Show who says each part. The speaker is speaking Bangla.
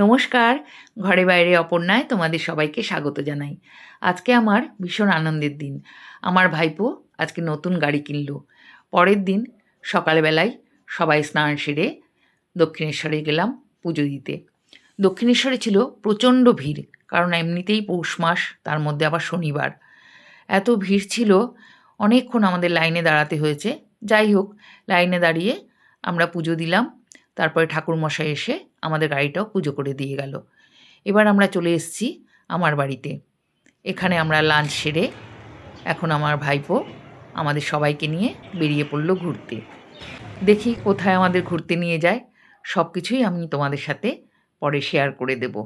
Speaker 1: নমস্কার, ঘরে বাইরে অপর্ণায় তোমাদের সবাইকে স্বাগত জানাই। আজকে আমার ভীষণ আনন্দের দিন। আমার ভাইপো আজকে নতুন গাড়ি কিনলো। পরের দিন সকালবেলায় সবাই স্নান সেরে দক্ষিণেশ্বরে গেলাম পুজো দিতে। দক্ষিণেশ্বরে ছিল প্রচণ্ড ভিড়, কারণ এমনিতেই পৌষ মাস, তার মধ্যে আবার শনিবার। এত ভিড় ছিল, অনেকক্ষণ আমাদের লাইনে দাঁড়াতে হয়েছে। যাই হোক, লাইনে দাঁড়িয়ে আমরা পুজো দিলাম। তারপরে ঠাকুরমশাই এসে আমাদের গাড়িটাও পুজো করে দিয়ে গেল। এবার আমরা চলে এসেছি আমার বাড়িতে। এখানে আমরা লাঞ্চ সেরে এখন আমার ভাইপো আমাদের সবাইকে নিয়ে বেরিয়ে পড়ল ঘুরতে। দেখি কোথায় আমাদের ঘুরতে নিয়ে যায়। সব কিছুই আমি তোমাদের সাথে পরে শেয়ার করে দেবো।